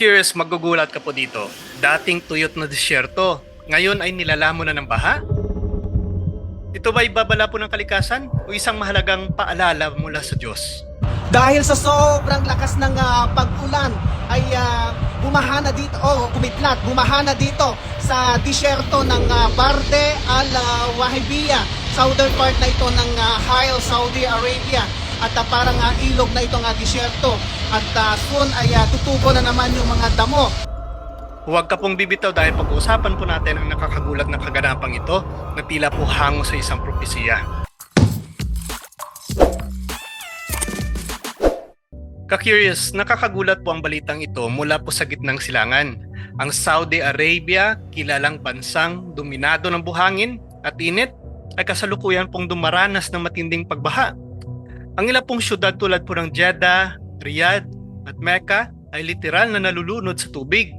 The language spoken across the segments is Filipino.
Ka-curious, magugulat ka po dito. Dating tuyot na disyerto, ngayon ay nilalamo na ng baha? Ito ba ibabala po ng kalikasan o isang mahalagang paalala mula sa Diyos? Dahil sa sobrang lakas ng ah, pag-ulan ay ah, bumaha na dito, o kumidlat, bumaha na dito sa disyerto ng ah, Barde al ah, Wahibiyah, southern part na ito ng uh, Hile, Saudi Arabia. At ah, parang ah, ilog na itong uh, disyerto. At ah, soon ay ah, tutubo na naman yung mga damo. Huwag ka pong bibitaw dahil pag-uusapan po natin ang nakakagulat na kaganapang ito na tila po hango sa isang propesiya. Ka-curious, nakakagulat po ang balitang ito mula po sa gitnang silangan. Ang Saudi Arabia, kilalang bansang dominado ng buhangin at init, ay kasalukuyan pong dumaranas ng matinding pagbaha. Ang ilang pong syudad tulad po ng Jeddah, Riyadh at Mecca ay literal na nalulunod sa tubig.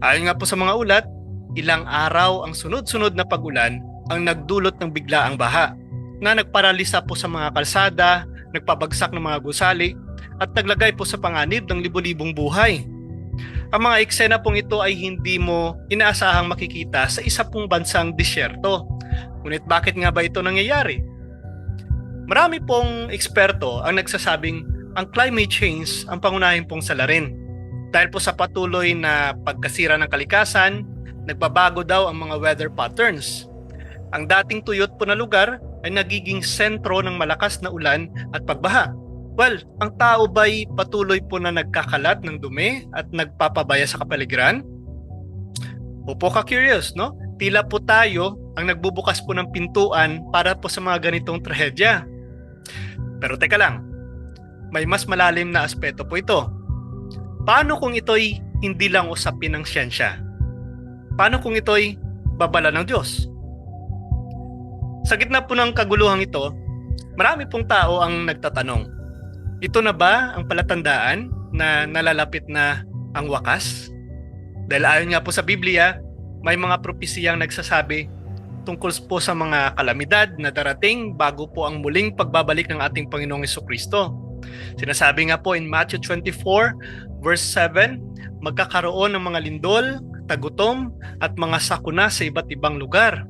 Ayon nga po sa mga ulat, ilang araw ang sunod-sunod na pagulan ang nagdulot ng biglaang baha na nagparalisa po sa mga kalsada, nagpabagsak ng mga gusali at naglagay po sa panganib ng libo-libong buhay. Ang mga eksena pong ito ay hindi mo inaasahang makikita sa isa pong bansang disyerto. Ngunit bakit nga ba ito nangyayari? Marami pong eksperto ang nagsasabing ang climate change ang pangunahin pong salarin. Dahil po sa patuloy na pagkasira ng kalikasan, nagbabago daw ang mga weather patterns. Ang dating tuyot po na lugar ay nagiging sentro ng malakas na ulan at pagbaha. Well, ang tao ba'y patuloy po na nagkakalat ng dumi at nagpapabaya sa kapaligiran? Opo ka curious, no? Tila po tayo ang nagbubukas po ng pintuan para po sa mga ganitong trahedya. Pero teka lang, may mas malalim na aspeto po ito. Paano kung ito'y hindi lang usapin ng siyensya? Paano kung ito'y babala ng Diyos? Sa gitna po ng kaguluhang ito, marami pong tao ang nagtatanong, ito na ba ang palatandaan na nalalapit na ang wakas? Dahil ayon nga po sa Biblia, may mga propesiyang nagsasabi tungkol po sa mga kalamidad na darating bago po ang muling pagbabalik ng ating Panginoong Kristo. Sinasabi nga po in Matthew 24 verse 7, magkakaroon ng mga lindol, tagutom at mga sakuna sa iba't ibang lugar.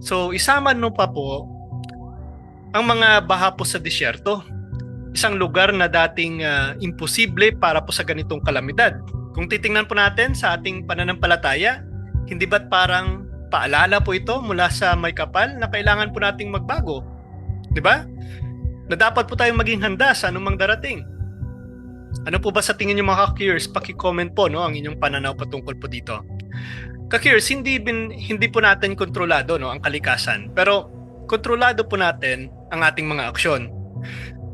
So isama no pa po ang mga baha po sa disyerto. Isang lugar na dating ah, imposible para po sa ganitong kalamidad. Kung titingnan po natin sa ating pananampalataya, hindi ba't parang paalala po ito mula sa may kapal na kailangan po nating magbago? 'Di ba? Na dapat po tayong maging handa sa anumang darating. Ano po ba sa tingin niyo mga ka-curious? Paki-comment po no ang inyong pananaw patungkol po dito. Ka-curious, hindi bin, hindi po natin kontrolado no ang kalikasan, pero kontrolado po natin ang ating mga aksyon.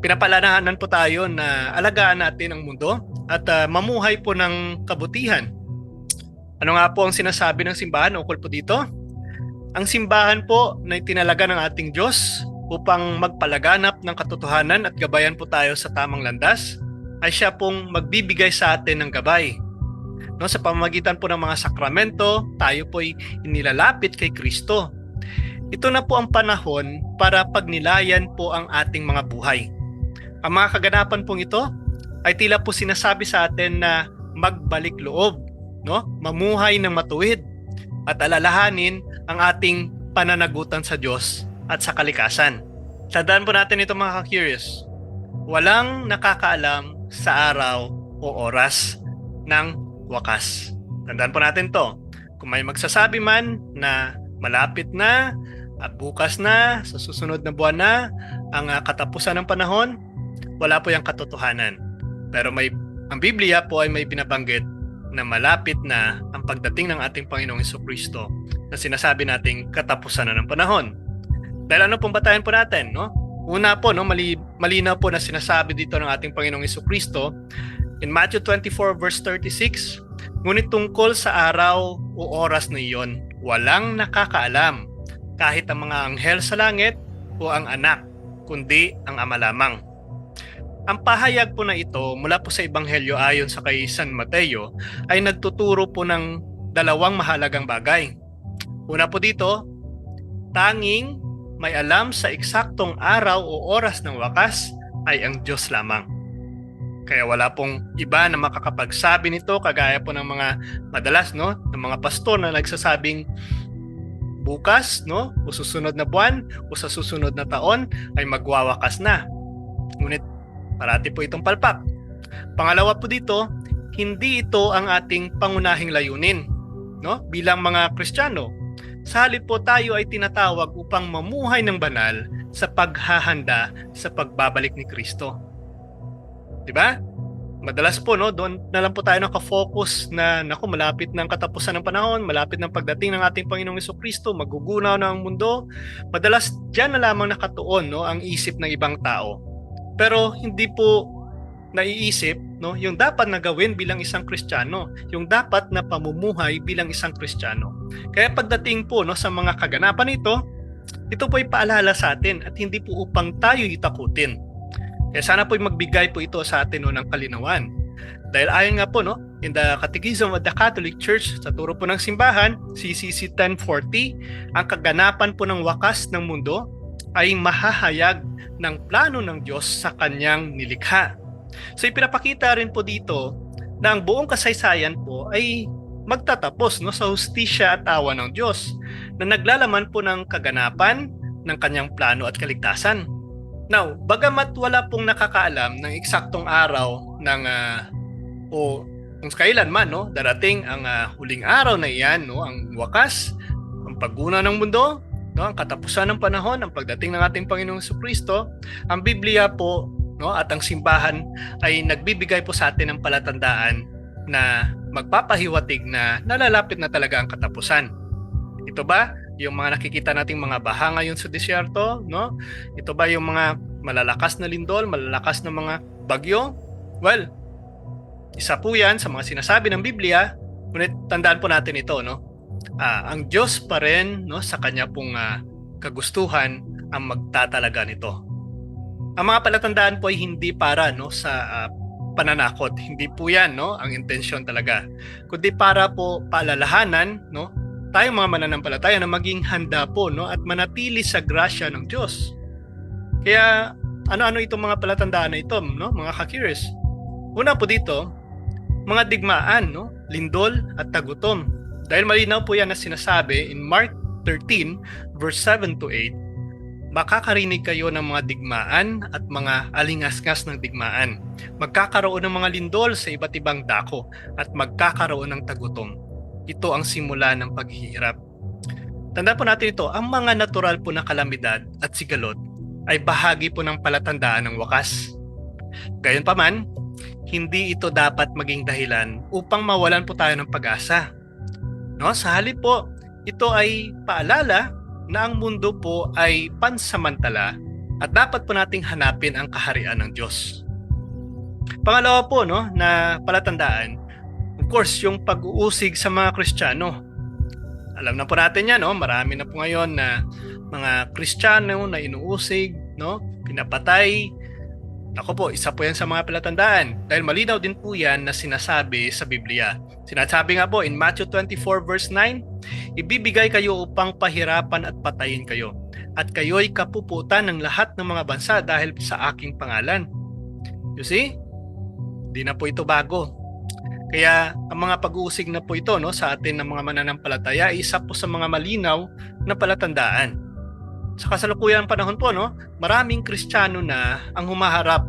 Pinapalanahanan po tayo na alagaan natin ang mundo at ah, mamuhay po ng kabutihan. Ano nga po ang sinasabi ng simbahan ukol po dito? Ang simbahan po na itinalaga ng ating Diyos upang magpalaganap ng katotohanan at gabayan po tayo sa tamang landas ay siya pong magbibigay sa atin ng gabay. No, sa pamamagitan po ng mga sakramento, tayo po ay inilalapit kay Kristo. Ito na po ang panahon para pagnilayan po ang ating mga buhay. Ang mga kaganapan pong ito ay tila po sinasabi sa atin na magbalik loob, no? Mamuhay ng matuwid at alalahanin ang ating pananagutan sa Diyos at sa kalikasan. Tandaan po natin ito mga ka-curious. Walang nakakaalam sa araw o oras ng wakas. Tandaan po natin to. Kung may magsasabi man na malapit na, at bukas na, sa susunod na buwan na, ang ah, katapusan ng panahon, wala po yung katotohanan. Pero may ang Biblia po ay may binabanggit na malapit na ang pagdating ng ating Panginoong Kristo na sinasabi nating katapusan na ng panahon. Dahil ano pong batayan po natin, no? Una po, no, mali, malinaw po na sinasabi dito ng ating Panginoong Kristo in Matthew 24 verse 36, ngunit tungkol sa araw o oras na iyon, walang nakakaalam, kahit ang mga anghel sa langit o ang anak, kundi ang ama lamang. Ang pahayag po na ito mula po sa Ebanghelyo ayon sa kay San Mateo ay nagtuturo po ng dalawang mahalagang bagay. Una po dito, tanging may alam sa eksaktong araw o oras ng wakas ay ang Diyos lamang. Kaya wala pong iba na makakapagsabi nito kagaya po ng mga madalas no ng mga pastor na nagsasabing bukas no o susunod na buwan o sa susunod na taon ay magwawakas na. Ngunit parati po itong palpak. Pangalawa po dito, hindi ito ang ating pangunahing layunin no bilang mga Kristiyano. Sa halip po tayo ay tinatawag upang mamuhay ng banal sa paghahanda sa pagbabalik ni Kristo. 'Di ba? Madalas po no, doon na lang po tayo nakafocus na naku malapit ng katapusan ng panahon, malapit ng pagdating ng ating Panginoong Kristo, magugunaw na ang mundo. Madalas diyan na lamang nakatuon no ang isip ng ibang tao. Pero hindi po naiisip no yung dapat na gawin bilang isang Kristiyano, yung dapat na pamumuhay bilang isang Kristiyano. Kaya pagdating po no sa mga kaganapan nito, ito po ay paalala sa atin at hindi po upang tayo itakutin. Kaya sana po magbigay po ito sa atin no, ng kalinawan. Dahil ayon nga po no, in the Catechism of the Catholic Church, sa turo po ng simbahan, CCC 1040, ang kaganapan po ng wakas ng mundo ay mahahayag ng plano ng Diyos sa kanyang nilikha. So ipinapakita rin po dito na ang buong kasaysayan po ay magtatapos no sa hustisya at awa ng Diyos na naglalaman po ng kaganapan ng kanyang plano at kaligtasan. Now, bagamat wala pong nakakaalam ng eksaktong araw ng ah, o kung kailan man no darating ang ah, huling araw na iyan no ang wakas ang pagguna ng mundo no ang katapusan ng panahon ang pagdating ng ating Panginoong Kristo ang Biblia po no at ang simbahan ay nagbibigay po sa atin ng palatandaan na magpapahiwatig na nalalapit na talaga ang katapusan. Ito ba yung mga nakikita nating mga baha ngayon sa disyerto, no? Ito ba yung mga malalakas na lindol, malalakas na mga bagyo? Well, isa po 'yan sa mga sinasabi ng Biblia. Ngunit tandaan po natin ito, no? Ah, ang Diyos pa rin, no, sa kanya pong ah, kagustuhan ang magtatalaga nito. Ang mga palatandaan po ay hindi para no sa ah, pananakot. Hindi po 'yan no ang intensyon talaga. Kundi para po paalalahanan no tayong mga mananampalataya na maging handa po no at manatili sa grasya ng Diyos. Kaya ano-ano itong mga palatandaan na ito no mga kakirious. Una po dito, mga digmaan no, lindol at tagutom. Dahil malinaw po 'yan na sinasabi in Mark 13 verse 7 to 8 makakarinig kayo ng mga digmaan at mga alingasngas ng digmaan. Magkakaroon ng mga lindol sa iba't ibang dako at magkakaroon ng tagutom. Ito ang simula ng paghihirap. Tandaan po natin ito, ang mga natural po na kalamidad at sigalot ay bahagi po ng palatandaan ng wakas. Gayunpaman, hindi ito dapat maging dahilan upang mawalan po tayo ng pag-asa. No, sa halip po, ito ay paalala na ang mundo po ay pansamantala at dapat po nating hanapin ang kaharian ng Diyos. Pangalawa po no, na palatandaan, of course, yung pag-uusig sa mga Kristiyano. Alam na po natin yan, no? marami na po ngayon na mga Kristiyano na inuusig, no? pinapatay. Ako po, isa po yan sa mga palatandaan. Dahil malinaw din po yan na sinasabi sa Biblia. Sinasabi nga po in Matthew 24 verse 9, Ibibigay kayo upang pahirapan at patayin kayo. At kayo'y kapuputan ng lahat ng mga bansa dahil sa aking pangalan. You see? Di na po ito bago. Kaya ang mga pag-uusig na po ito no, sa atin ng mga mananampalataya ay isa po sa mga malinaw na palatandaan. Sa kasalukuyang panahon po, no, maraming Kristiyano na ang humaharap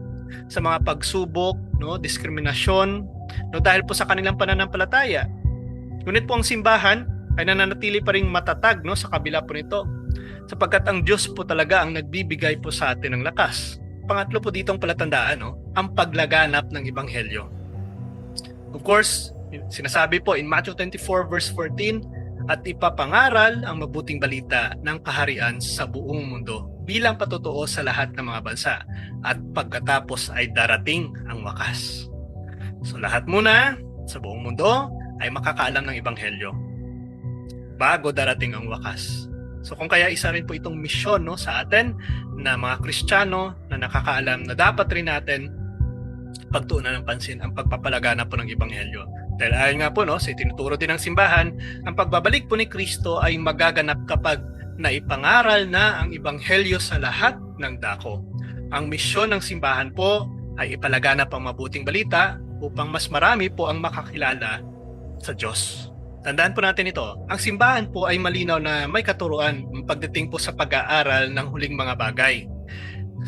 sa mga pagsubok, no, diskriminasyon, no, dahil po sa kanilang pananampalataya. Ngunit po ang simbahan ay nananatili pa ring matatag no, sa kabila po nito sapagkat ang Diyos po talaga ang nagbibigay po sa atin ng lakas. Pangatlo po ditong palatandaan, no, ang paglaganap ng Ebanghelyo. Of course, sinasabi po in Matthew 24 verse 14, at ipapangaral ang mabuting balita ng kaharian sa buong mundo bilang patotoo sa lahat ng mga bansa at pagkatapos ay darating ang wakas. So lahat muna sa buong mundo ay makakaalam ng Ebanghelyo bago darating ang wakas. So kung kaya isa rin po itong misyon no, sa atin na mga Kristiyano na nakakaalam na dapat rin natin pagtuunan ng pansin ang pagpapalagana po ng Ebanghelyo. Dahil ayon nga po no, sa itinuturo din ng simbahan, ang pagbabalik po ni Kristo ay magaganap kapag naipangaral na ang Ebanghelyo sa lahat ng dako. Ang misyon ng simbahan po ay ipalaganap ang mabuting balita upang mas marami po ang makakilala sa Diyos. Tandaan po natin ito, ang simbahan po ay malinaw na may katuruan pagdating po sa pag-aaral ng huling mga bagay.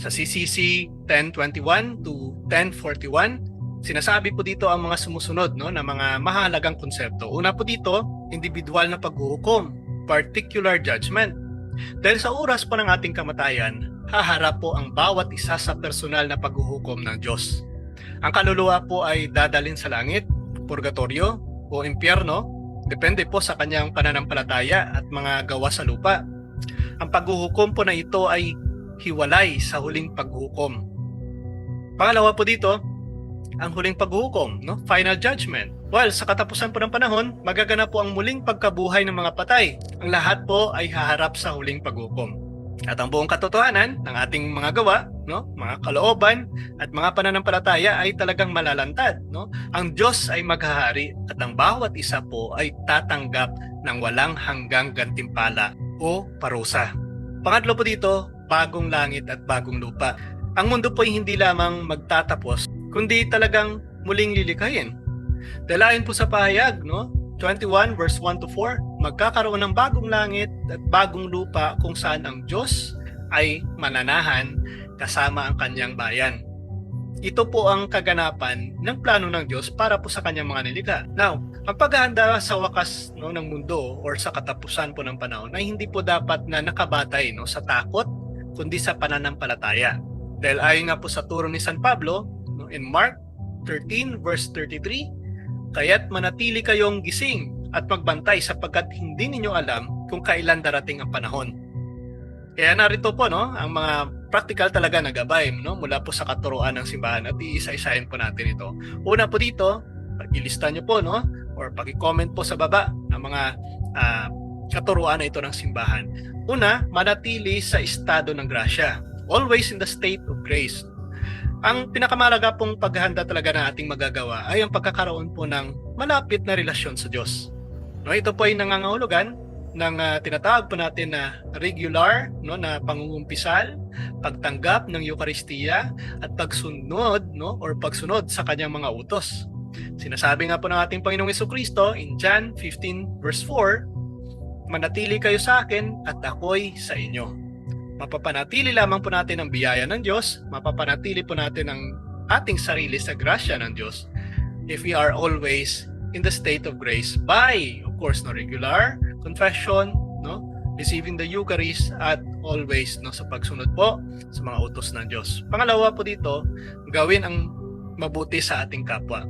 Sa CCC 1021 to 1041, sinasabi po dito ang mga sumusunod no, na mga mahalagang konsepto. Una po dito, individual na paghuhukom, particular judgment. Dahil sa oras po ng ating kamatayan, haharap po ang bawat isa sa personal na paghuhukom ng Diyos. Ang kaluluwa po ay dadalhin sa langit, purgatorio o impyerno, depende po sa kanyang pananampalataya at mga gawa sa lupa. Ang paghuhukom po na ito ay hiwalay sa huling paghuhukom. Pangalawa po dito, ang huling paghuhukom, no? final judgment. Well, sa katapusan po ng panahon, magaganap po ang muling pagkabuhay ng mga patay. Ang lahat po ay haharap sa huling paghukom. At ang buong katotohanan ng ating mga gawa, no, mga kalooban at mga pananampalataya ay talagang malalantad, no? Ang Diyos ay maghahari at ang bawat isa po ay tatanggap ng walang hanggang gantimpala o parusa. Pangatlo po dito, bagong langit at bagong lupa. Ang mundo po ay hindi lamang magtatapos, kundi talagang muling lilikayin. Dahil ayon po sa pahayag, no? 21 verse 1 to 4, magkakaroon ng bagong langit at bagong lupa kung saan ang Diyos ay mananahan kasama ang kanyang bayan. Ito po ang kaganapan ng plano ng Diyos para po sa kanyang mga nilikha. Now, ang paghahanda sa wakas no, ng mundo or sa katapusan po ng panahon ay hindi po dapat na nakabatay no, sa takot, kundi sa pananampalataya. Dahil ayon nga po sa turo ni San Pablo in Mark 13 verse 33, Kaya't manatili kayong gising at magbantay sapagkat hindi ninyo alam kung kailan darating ang panahon. Kaya narito po no, ang mga practical talaga na gabay no, mula po sa katuruan ng simbahan at iisa-isahin po natin ito. Una po dito, pag-ilista nyo po no, or pag-comment po sa baba ang mga ah, katuruan na ito ng simbahan. Una, manatili sa estado ng grasya. Always in the state of grace. Ang pinakamalaga pong paghahanda talaga na ating magagawa ay ang pagkakaroon po ng malapit na relasyon sa Diyos. No, ito po ay nangangahulugan ng ah, tinatawag po natin na regular no na pangungumpisal, pagtanggap ng Eukaristiya at pagsunod no or pagsunod sa kanyang mga utos. Sinasabi nga po ng ating Panginoong Kristo in John 15 verse 4, manatili kayo sa akin at ako'y sa inyo mapapanatili lamang po natin ang biyaya ng Diyos, mapapanatili po natin ang ating sarili sa grasya ng Diyos if we are always in the state of grace by, of course, no regular confession, no receiving the Eucharist at always no sa pagsunod po sa mga utos ng Diyos. Pangalawa po dito, gawin ang mabuti sa ating kapwa.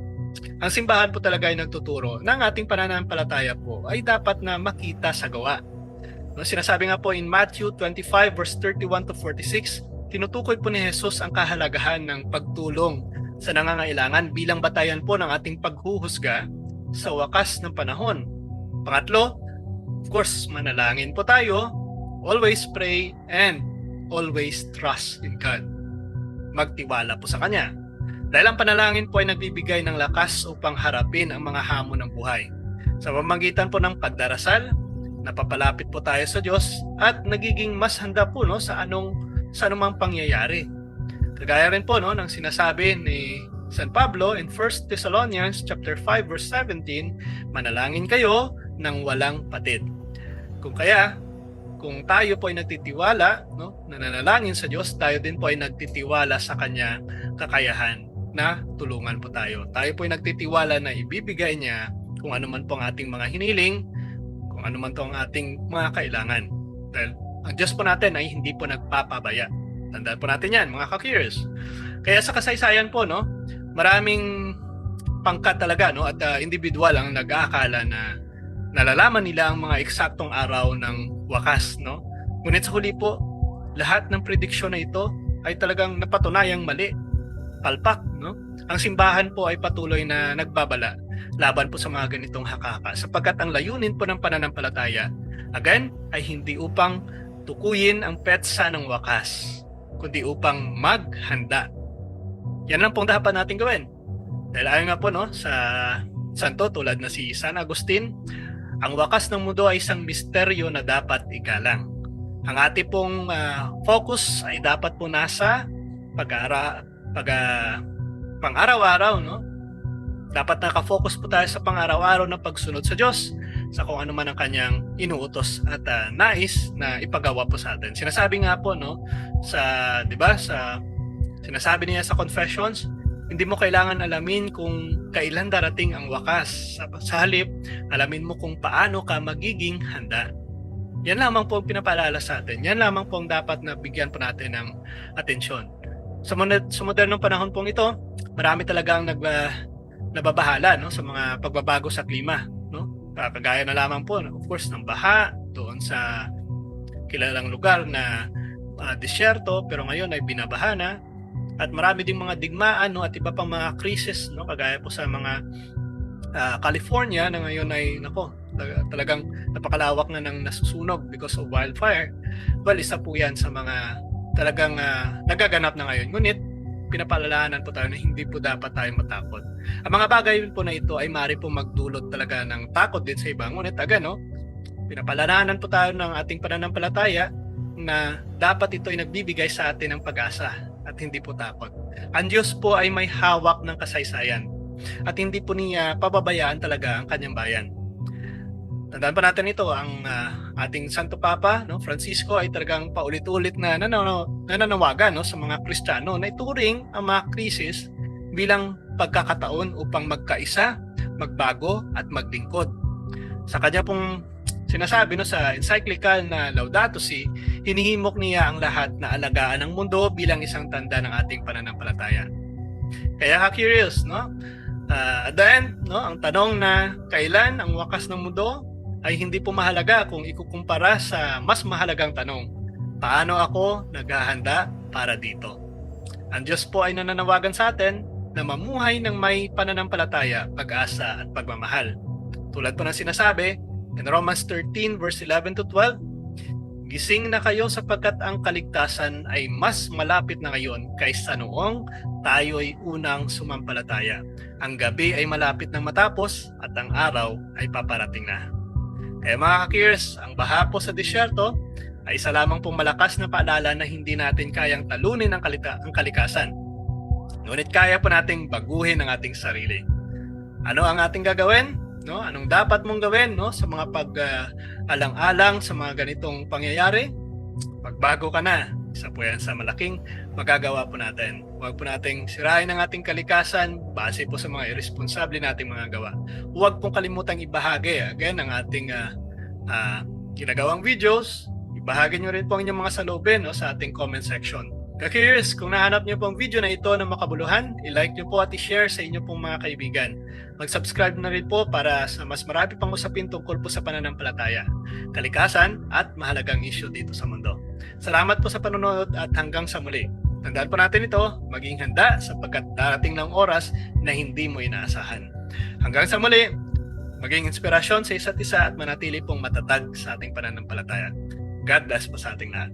Ang simbahan po talaga ay nagtuturo ng ating pananampalataya po ay dapat na makita sa gawa. Sinasabi nga po in Matthew 25 verse 31 to 46, tinutukoy po ni Jesus ang kahalagahan ng pagtulong sa nangangailangan bilang batayan po ng ating paghuhusga sa wakas ng panahon. Pangatlo, of course, manalangin po tayo, always pray, and always trust in God. Magtiwala po sa Kanya. Dahil ang panalangin po ay nagbibigay ng lakas upang harapin ang mga hamon ng buhay. Sa pamamagitan po ng pagdarasal, napapalapit po tayo sa Diyos at nagiging mas handa po no sa anong sa anumang pangyayari. Kagaya rin po no ng sinasabi ni San Pablo in 1 Thessalonians chapter 5 verse 17, manalangin kayo ng walang patid. Kung kaya, kung tayo po ay nagtitiwala, no, nananalangin sa Diyos, tayo din po ay nagtitiwala sa Kanya kakayahan na tulungan po tayo. Tayo po ay nagtitiwala na ibibigay niya kung ano man po ang ating mga hiniling, kung ano man to ang ating mga kailangan. Dahil ang Diyos po natin ay hindi po nagpapabaya. Tandaan po natin yan, mga ka-curious. Kaya sa kasaysayan po, no, maraming pangkat talaga no at uh, individual ang nag-aakala na nalalaman nila ang mga eksaktong araw ng wakas no ngunit sa huli po lahat ng prediksyon na ito ay talagang napatunayang mali palpak no ang simbahan po ay patuloy na nagbabala laban po sa mga ganitong hakaka sapagkat ang layunin po ng pananampalataya again ay hindi upang tukuyin ang petsa ng wakas kundi upang maghanda. Yan lang pong dapat natin gawin. Dahil ayon nga po no sa santo tulad na si San Agustin ang wakas ng mundo ay isang misteryo na dapat igalang ang ating pong ah, focus ay dapat po nasa pag-aara pag ah, pang-araw-araw, no? Dapat nakafocus po tayo sa pang-araw-araw na pagsunod sa Diyos sa kung ano man ang kanyang inuutos at ah, nais na ipagawa po sa atin. Sinasabi nga po no sa 'di ba sa sinasabi niya sa confessions, hindi mo kailangan alamin kung kailan darating ang wakas. Sa, sa halip, alamin mo kung paano ka magiging handa. Yan lamang po ang pinapaalala sa atin. Yan lamang po ang dapat na bigyan po natin ng atensyon. Sa, sa modernong panahon pong ito, marami talagang nag, ah, nababahala no, sa mga pagbabago sa klima. No? Kagaya na lamang po, of course, ng baha doon sa kilalang lugar na ah, disyerto pero ngayon ay binabaha na at marami ding mga digmaan no at iba pang mga crisis no kagaya po sa mga ah, California na ngayon ay nako talaga- talagang napakalawak na ng nasusunog because of wildfire well isa po yan sa mga talagang ah, nagaganap na ngayon ngunit pinapaalalahanan po tayo na hindi po dapat tayo matakot ang mga bagay po na ito ay mari po magdulot talaga ng takot din sa iba ngunit aga no pinapaalalahanan po tayo ng ating pananampalataya na dapat ito ay nagbibigay sa atin ng pag-asa at hindi po takot. Ang Diyos po ay may hawak ng kasaysayan at hindi po niya pababayaan talaga ang kanyang bayan. Tandaan pa natin ito, ang ah, ating Santo Papa, no, Francisco ay talagang paulit-ulit na nananaw, nananawagan no, sa mga Kristiyano na ituring ang mga krisis bilang pagkakataon upang magkaisa, magbago at maglingkod. Sa kanya pong sinasabi no sa encyclical na Laudato Si, hinihimok niya ang lahat na alagaan ng mundo bilang isang tanda ng ating pananampalataya. Kaya ka curious, no? Ah, at the end, no, ang tanong na kailan ang wakas ng mundo ay hindi po mahalaga kung ikukumpara sa mas mahalagang tanong. Paano ako naghahanda para dito? Ang Diyos po ay nananawagan sa atin na mamuhay ng may pananampalataya, pag-asa at pagmamahal. Tulad po ng sinasabi in Romans 13 verse 11 to 12, Gising na kayo sapagkat ang kaligtasan ay mas malapit na ngayon kaysa noong tayo'y unang sumampalataya. Ang gabi ay malapit nang matapos at ang araw ay paparating na. Kaya mga kakirs, ang baha po sa disyerto ay isa lamang pong malakas na paalala na hindi natin kayang talunin ang, kalita- ang kalikasan. Ngunit kaya po nating baguhin ang ating sarili. Ano ang ating gagawin? No? Anong dapat mong gawin no? sa mga pag-alang-alang sa mga ganitong pangyayari? Magbago ka na. Isa po yan sa malaking magagawa po natin. Huwag po nating sirain ang ating kalikasan base po sa mga irresponsable nating mga gawa. Huwag pong kalimutang ibahagi again ang ating ah, ah, ginagawang videos. Ibahagi nyo rin po ang inyong mga salubin no, sa ating comment section. Ka-curious, kung nahanap niyo po ang video na ito na makabuluhan, i-like niyo po at i-share sa inyo pong mga kaibigan. Mag-subscribe na rin po para sa mas marami pang usapin tungkol po sa pananampalataya, kalikasan at mahalagang issue dito sa mundo. Salamat po sa panonood at hanggang sa muli. Tandaan po natin ito, maging handa sapagkat darating ng oras na hindi mo inaasahan. Hanggang sa muli, maging inspirasyon sa isa't isa at manatili pong matatag sa ating pananampalataya. God bless po sa ating lahat.